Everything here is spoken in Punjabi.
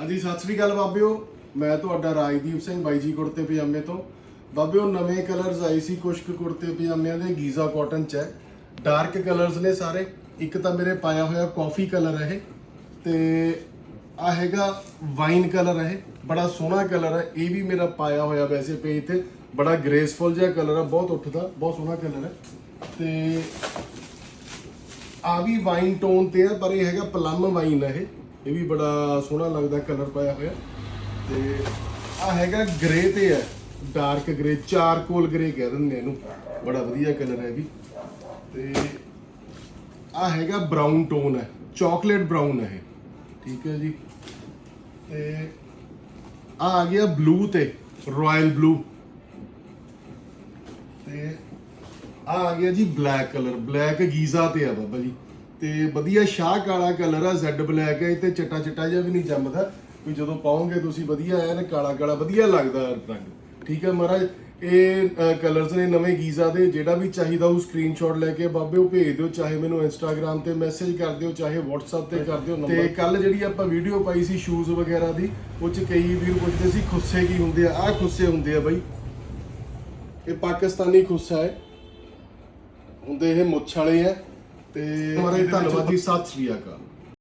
ਹਾਂਜੀ, ਸਤਿ ਸ੍ਰੀ ਅਕਾਲ ਬਾਬਿਓ। ਮੈਂ ਤੁਹਾਡਾ ਰਾਜਦੀਪ ਸਿੰਘ ਬਾਈ ਜੀ ਕੁੜਤੇ ਪਜਾਮੇ ਤੋਂ। ਬਾਬਿਓ, ਨਵੇਂ ਕਲਰਸ ਆਏ ਸੀ ਕੁਸ਼ਕ ਕੁੜਤੇ ਪਜਾਮਿਆਂ ਦੇ, ਗੀਜ਼ਾ ਕਾਟਨ ਚ ਹੈ। ਡਾਰਕ ਕਲਰਸ ਨੇ ਸਾਰੇ। ਇੱਕ ਤਾਂ ਮੇਰੇ ਪਾਇਆ ਹੋਇਆ ਕਾਫੀ ਕਲਰ ਹੈ ਇਹ। ਤੇ ਆ ਹੈਗਾ ਵਾਈਨ ਕਲਰ ਹੈ ਇਹ। ਬੜਾ ਸੋਹਣਾ ਕਲਰ ਹੈ। ਇਹ ਵੀ ਮੇਰਾ ਪਾਇਆ ਹੋਇਆ ਵੈਸੇ ਪੇਜ ਤੇ ਬੜਾ ਗ੍ਰੇਸਫੁਲ ਜਿਹਾ ਕਲਰ ਹੈ। ਬਹੁਤ ਉੱਠਦਾ, ਬਹੁਤ ਸੋਹਣਾ ਕਲਰ ਹੈ। ਤੇ ਆ ਵੀ ਵਾਈਨ ਟੋਨ ਤੇ ਹੈ, ਪਰ ਇਹ ਹੈਗਾ ਪਲਮ ਵਾਈਨ ਹੈ ਇਹ। ਇਹ ਵੀ ਬੜਾ ਸੋਹਣਾ ਲੱਗਦਾ ਕਲਰ ਪਾਇਆ ਹੋਇਆ। ਤੇ ਆ ਹੈਗਾ ਗ੍ਰੇ ਤੇ ਹੈ। ਡਾਰਕ ਗ੍ਰੇ ਚਾਰਕੋਲ ਗ੍ਰੇ ਕਹਿ ਦਿੰਦੇ ਇਹਨੂੰ। ਬੜਾ ਵਧੀਆ ਕਲਰ ਹੈ ਇਹ ਵੀ। ਤੇ ਆ ਹੈਗਾ ਬ੍ਰਾਊਨ ਟੋਨ ਹੈ। ਚਾਕਲੇਟ ਬ੍ਰਾਊਨ ਹੈ ਇਹ। ਠੀਕ ਹੈ ਜੀ। ਤੇ ਆ ਆ ਗਿਆ ਬਲੂ ਤੇ ਰਾਇਲ ਬਲੂ ਤੇ ਆ ਆ ਗਿਆ ਜੀ ਬਲੈਕ ਕਲਰ ਬਲੈਕ ਗੀਜ਼ਾ ਤੇ ਆ ਬਾਬਾ ਜੀ। ਤੇ ਵਧੀਆ ਸ਼ਾਹ ਕਾਲਾ ਕਲਰ ਆ ਜ਼ੈਡ ਬਲੈਕ ਹੈ ਇਹ ਤੇ ਚਟਾ ਚਟਾ ਜਿਹਾ ਵੀ ਨਹੀਂ ਜੰਮਦਾ। ਵੀ ਜਦੋਂ ਪਾਉਂਗੇ ਤੁਸੀਂ ਵਧੀਆ, ਐਨ ਕਾਲਾ ਕਾਲਾ, ਵਧੀਆ ਲੱਗਦਾ ਰੰਗ। ਠੀਕ ਹੈ ਮਹਾਰਾਜ? ਇਹ ਕਲਰਸ ਨੇ ਨਵੇਂ ਗੀਜ਼ਾ ਦੇ, ਜਿਹੜਾ ਵੀ ਚਾਹੀਦਾ ਉਹ ਸਕਰੀਨਸ਼ਾਟ ਲੈ ਕੇ ਬਾਬੇ ਉਹ ਭੇਜ ਦਿਓ, ਚਾਹੇ ਮੈਨੂੰ ਇੰਸਟਾਗ੍ਰam ਤੇ ਮੈਸੇਜ ਕਰ ਦਿਓ, ਚਾਹੇ WhatsApp ਤੇ ਕਰ ਦਿਓ ਨੰਬਰ ਤੇ ਕੱਲ ਜਿਹੜੀ ਆਪਾਂ ਵੀਡੀਓ ਪਾਈ ਸੀ ਸ਼ੂਜ਼ ਵਗੈਰਾ ਦੀ, ਉਹ ਚ ਕਈ ਵੀਰ ਪੁੱਛਦੇ ਸੀ, ਖੁੱਸੇ ਕੀ ਹੁੰਦੇ ਆ? ਆਹ ਖੁੱਸੇ ਹੁੰਦੇ ਆ ਬਾਈ। ਇਹ ਪਾਕਿਸਤਾਨੀ ਖੁੱਸਾ ਹੈ। ਹੁੰਦੇ ਇਹ ਮੁੱਛ ਵਾਲੇ ਆ। ਤੇ ਮਹਾਰਾਜ ਧੰਨਵਾਦ ਜੀ ਸਤਿ ਸ੍ਰੀ ਅਕਾਲ।